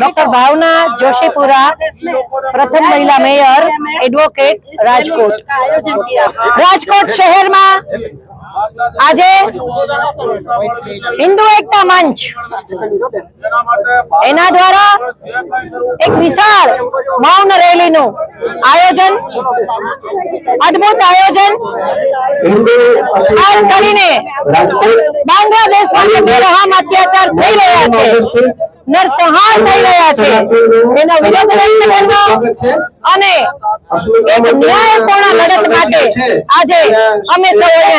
Doctor ભાવના જોશીપુરા પ્રથમ મહિલા mayor advocate Rajkot. Rajkot શહેરમાં આજે હિન્દુ એકતા મંચ. એના દ્વારા એક વિશાળ મૌન રેલીનું આયોજન, અદભુત આયોજન. ખાસ કરીને બાંગ્લાદેશમાં જે અત્યાચાર થઈ રહ્યા છે, નરસંહાર આજે અમે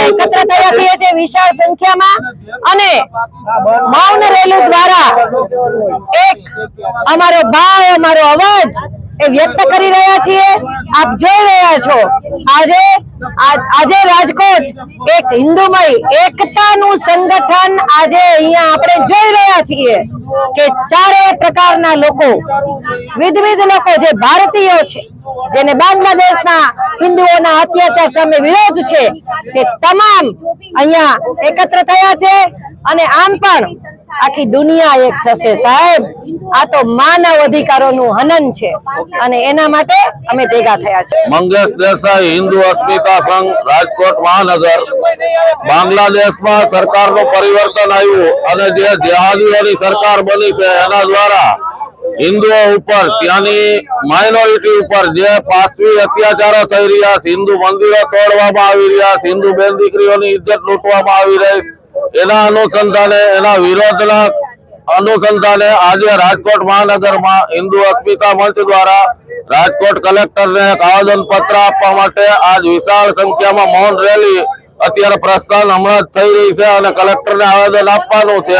એકત્ર થયા છીએ વિશાળ સંખ્યામાં અને મૌન રેલી દ્વારા એક અમારો ભાવ, અમારો અવાજ એ વ્યક્ત કરી રહ્યા છીએ. આપ જોઈ રહ્યા છો. આજે આજે રાજકોટ એક હિન્દુમય, એકતાનું સંગઠન આજે અહીંયા આપણે જોઈ રહ્યા છીએ કે ચારે પ્રકારના લોકો, વિધવિધ લોકો જે ભારતીયો છે, જેને બાંગ્લાદેશના હિન્દુઓના અત્યાચાર સામે વિરોધ છે, તે તમામ અહીંયા એકત્ર થયા છે. અને આમ પણ આખી દુનિયા એક થશે, સાહેબ. આ તો માનવ અધિકારોનું હનન છે. અને એના માટે અમે ભેગા થયા છે મંગેશ દેસાઈ, હિન્દુ અસ્મિતા સંઘ, રાજકોટ મહાનગર. બાંગ્લાદેશમાં સરકારનું પરિવર્તન આવ્યું અને જે જેહાદીઓની સરકાર બની છે, એના દ્વારા હિન્દુઓ ઉપર, ત્યાંની માઇનોરિટી ઉપર જે પાછવી અત્યાચારો થઈ રહ્યા છે, હિન્દુ મંદિરો તોડવામાં આવી રહ્યા હિન્દુ બેન દીકરીઓની ઇજ્જત લૂંટવામાં આવી રહી છે. એના અનુસંધાને, એના વિરોધના અનુસંધાને આજે રાજકોટ મહાનગરમાં હિન્દુ અસ્મિતા મંચ દ્વારા રાજકોટ કલેક્ટરને એક આવેદન પત્ર આપવા માટે આજ વિશાળ સંખ્યામાં મૌન રેલી અત્યારે પ્રસ્થાન હમણાં જ થઈ રહી છે અને કલેક્ટરને આવેદન આપવાનું છે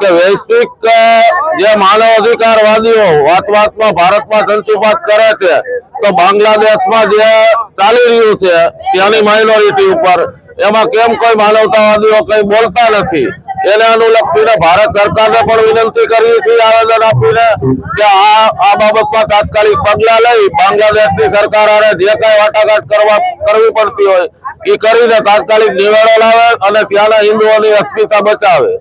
કે વૈશ્વિક જે માનવ અધિકારવાદીઓ વાત વાતમાં ભારતમાં સંચુપાત કરે છે, તો બાંગ્લાદેશમાં જે ચાલી રહ્યું છે ત્યાંની માઇનોરિટી ઉપર એમાં કેમ કોઈ માનવતાવાદીઓ કઈ બોલતા નથી? એને અનુલક્ષીને ભારત સરકારને પણ વિનંતી કરી હતી, આવેદન આપીને કે આ આ બાબતમાં તાત્કાલિક પગલા લઈ બાંગ્લાદેશની સરકાર અને જે કઈ વાટાઘાટ કરવા કરવી પડતી હોય એ કરીને તાત્કાલિક નિવેડો લાવે અને ત્યાંના હિન્દુઓની અસ્મિતા બચાવે.